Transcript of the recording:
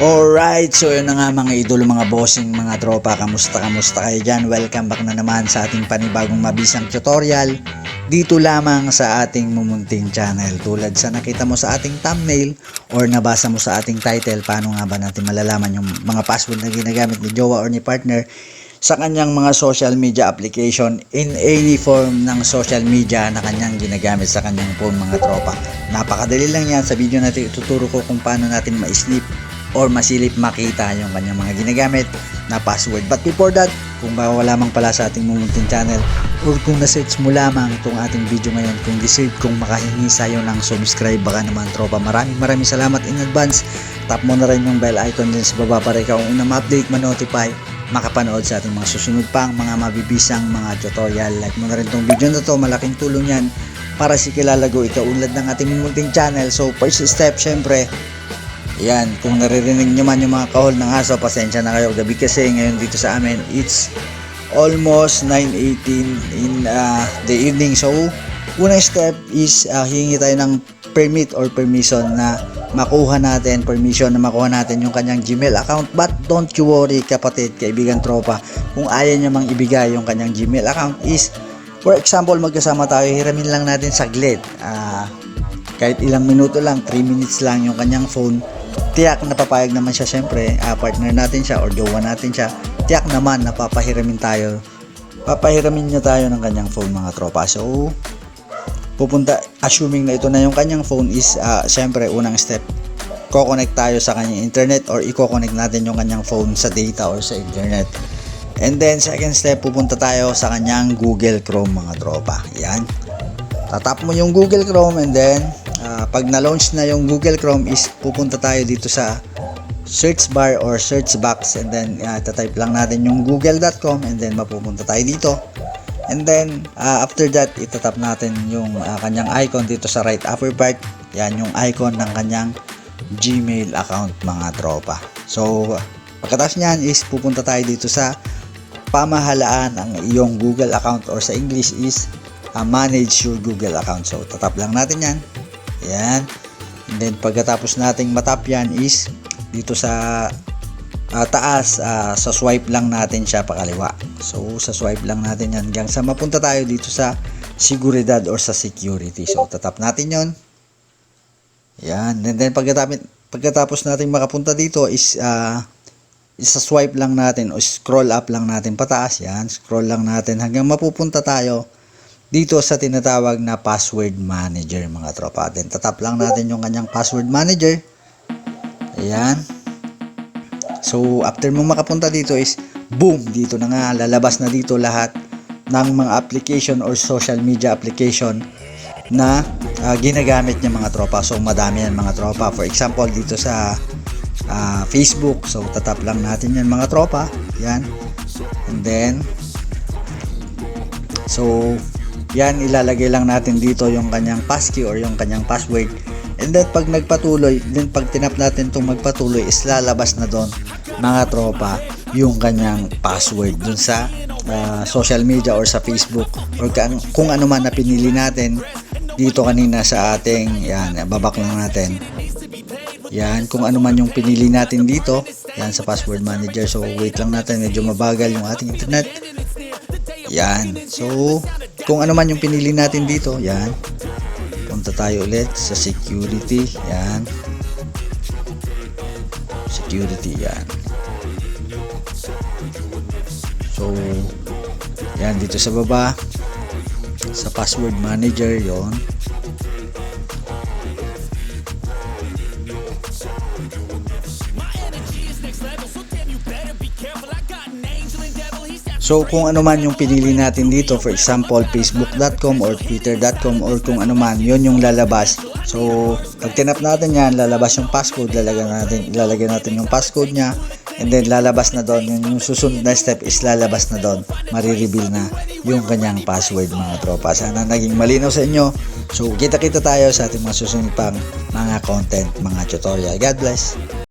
Alright, so yun na nga mga idolo, mga bossing, mga tropa, kamusta, kamusta kayo dyan? Welcome back na naman sa ating panibagong mabisang tutorial dito lamang sa ating mumunting channel. Tulad sa nakita mo sa ating thumbnail or nabasa mo sa ating title, paano nga ba natin malalaman yung mga password na ginagamit ni jowa or ni partner sa kanyang mga social media application in any form ng social media na kanyang ginagamit sa kanyang phone mga tropa. Napakadali lang yan. Sa video natin ituturo ko kung paano natin ma-snip or masilip makita yung kanyang mga ginagamit na password. But before that, kung bago lamang pala sa ating mumunting channel or kung na-search mo lamang itong ating video ngayon, kung deserve kong makahingi sa'yo ng subscribe, baka naman tropa. Maraming maraming salamat in advance. Tap mo na rin yung bell icon din sa baba para ikaw unang ma-update, ma-notify, makapanood sa ating mga susunod pang mga mabibisang mga tutorial. Like mo na rin itong video na to, malaking tulong yan para si Kilalago ikaw unlad ng ating mumunting channel. So first step, syempre, yan, kung naririnig nyo man yung mga kahol ng aso, pasensya na kayo gabi kasi ngayon dito sa amin, it's almost 9.18 in uh, the evening. So, unang step is uh, hingi tayo ng permit or permission na makuha natin, permission na makuha natin yung kanyang Gmail account. But don't you worry kapatid, kaibigan tropa, kung ayaw niya mang ibigay yung kanyang Gmail account is, for example, magkasama tayo, hiramin lang natin saglit. Ah, kahit ilang minuto lang, 3 minutes lang yung kanyang phone, tiyak na papayag naman siya syempre, ah, partner natin siya or jowa natin siya, tiyak naman na papahiramin tayo, papahiramin niya tayo ng kanyang phone mga tropa. So, pupunta, assuming na ito na yung kanyang phone is, ah, syempre, unang step, ko-connect tayo sa kanyang internet or i-connect natin yung kanyang phone sa data or sa internet. And then, second step, pupunta tayo sa kanyang Google Chrome mga tropa. Yan. Tatap mo yung Google Chrome and then, ah, pag na-launch na yung Google Chrome is pupunta tayo dito sa search bar or search box and then uh, tatype lang natin yung google.com and then mapupunta tayo dito. And then, ah, after that, itatap natin yung ah, kanyang icon dito sa right upper part. Yan yung icon ng kanyang Gmail account mga tropa. So, pagkatapos niyan is pupunta tayo dito sa pamahalaan ng iyong Google account or sa English is uh, manage your Google account. So, tatap lang natin yan. Yan. And then, pagkatapos nating matap yan is dito sa ah, taas, ah, sa swipe lang natin siya pakaliwa. So, sa swipe lang natin yan hanggang sa mapunta tayo dito sa seguridad or sa security. So, tatap natin yon Yan. And then, pagkatapos, pagkatapos natin makapunta dito is ah, isa swipe lang natin o scroll up lang natin pataas yan scroll lang natin hanggang mapupunta tayo dito sa tinatawag na password manager mga tropa. Then tatap lang natin yung kanyang password manager. Ayan. So after mo makapunta dito is boom! Dito na nga. Lalabas na dito lahat ng mga application or social media application na ah, ginagamit niya mga tropa. So madami yan mga tropa. For example dito sa ah, Facebook. So, tatap lang natin yan mga tropa. Yan. And then, so, yan, ilalagay lang natin dito yung kanyang passkey or yung kanyang password. And then, pag nagpatuloy, then pag tinap natin itong magpatuloy, is lalabas na doon mga tropa yung kanyang password dun sa ah, social media or sa Facebook or kung ano man na pinili natin dito kanina sa ating yan, babak lang natin yan, kung ano man yung pinili natin dito, yan sa password manager. So, wait lang natin, medyo mabagal yung ating internet. Yan. So, kung ano man yung pinili natin dito, yan. Punta tayo ulit sa security. Yan. Security, yan. So, yan, dito sa baba, sa password manager, yon So kung ano man yung pinili natin dito, for example, facebook.com or twitter.com or kung ano man, yun yung lalabas. So pag tinap natin yan, lalabas yung passcode, lalagyan natin, ilalagay natin yung passcode niya and then lalabas na doon. Yung, yung susunod na step is lalabas na doon. Marireveal na yung kanyang password mga tropa. Sana naging malinaw sa inyo. So kita-kita tayo sa ating mga susunod pang mga content, mga tutorial. God bless!